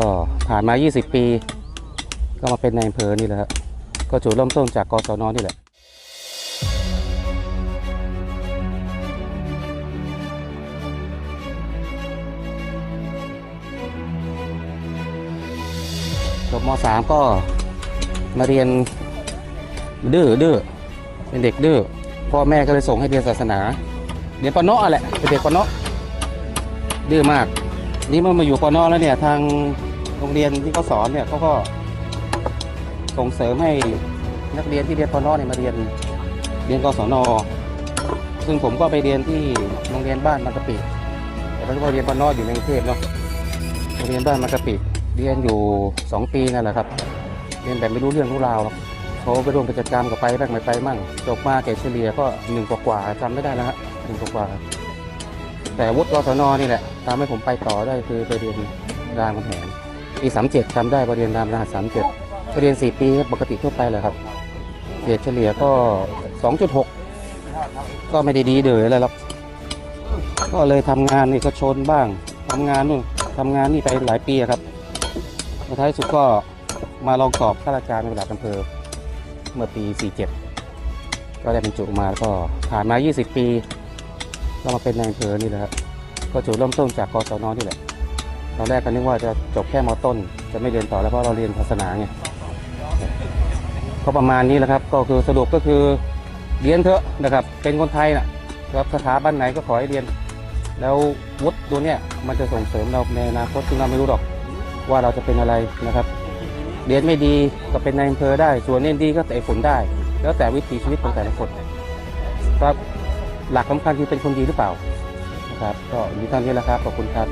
ก็ผ่านมา 20 ปี ก็มาเป็นในอำเภอนี่แหละครับก็จุดเริ่มต้นจากกศนนี่แหละจบม .3 ก็มาเรียนดื้อดื้อเป็นเด็กดื้อพ่อแม่ก็เลยส่งให้เรียนศาสนาเรียนปนอแหละเป็นเด็กปนอดื้อมาก นี่เมื่อมาอยู่ปนอแล้วเนี่ยทาง โรงเรียนที่เขาสอนเนี่ยเขาก็ส่งเสริมให้นักเรียนที่เรียนปนเนี่ยมาเรียนเรียนกศนซึ่งผมก็ไปเรียนที่โรงเรียนบ้านบางกะปิแต่ไม่รู้ว่าเรียนปนอยู่ในกรุงเทพเนาะโรงเรียนบ้านบางกะปิเรียนอยู่ 2 ปีนั่นแหละครับ เรียนแบบไม่รู้เรื่องรู้ราวเขาไปร่วมกิจกรรมกับไปบ้างไม่ไปมั่งจบมาเกรดเฉลี่ยก็หนึ่งกว่าๆจำไม่ได้แล้วฮะหนึ่งกว่าแต่วุฒิกศนนี่แหละทำให้ผมไปต่อได้คือไปเรียนรามคำแหง ปีสามเจ็ดจำได้ไปเรียนรามรหัสามเจ็ดเรียนสี่ปีปกติทั่วไปเลยครับเกรดเฉลี่ยก็สองจุดหกก็ไม่ได้ดีเดืออะไรหรอกก็เลยทำงานเอกชนบ้างทำงานนู่นทำงานนี่ไปหลายปีครับท้ายสุดก็มาลองสอบข้าราชการในระดับอำเภอเมื่อปี 47 ก็ได้เป็นจุมาก็ผ่านมา 20 ปี ก็มาเป็นนายอำเภอนี่แหละครับก็จุดเริ่มต้นจากกศนนี่แหละ ตอนแรกก็นึกว่าจะจบแค่มต้น จะไม่เรียนต่อแล้วเพราะเราเรียนศาสนาไงก็ประมาณนี้แหละครับ ก็คือสรุปก็คือเรียนเถอะนะครับ เป็นคนไทยนะครับสถาบันไหนก็ขอให้เรียน แล้ววุฒิตัวเนี้ยมันจะส่งเสริมเราในอนาคตซึ่งเราไม่รู้หรอกว่าเราจะเป็นอะไรนะครับ เรียนไม่ดีก็เป็นนายอำเภอได้ ส่วนเรียนดีก็เตะฝนได้ แล้วแต่วิถีชีวิตของแต่ละคนครับหลักสำคัญคือเป็นคนดีหรือเปล่านะครับ ก็มีเท่านี้แหละครับขอบคุณครับ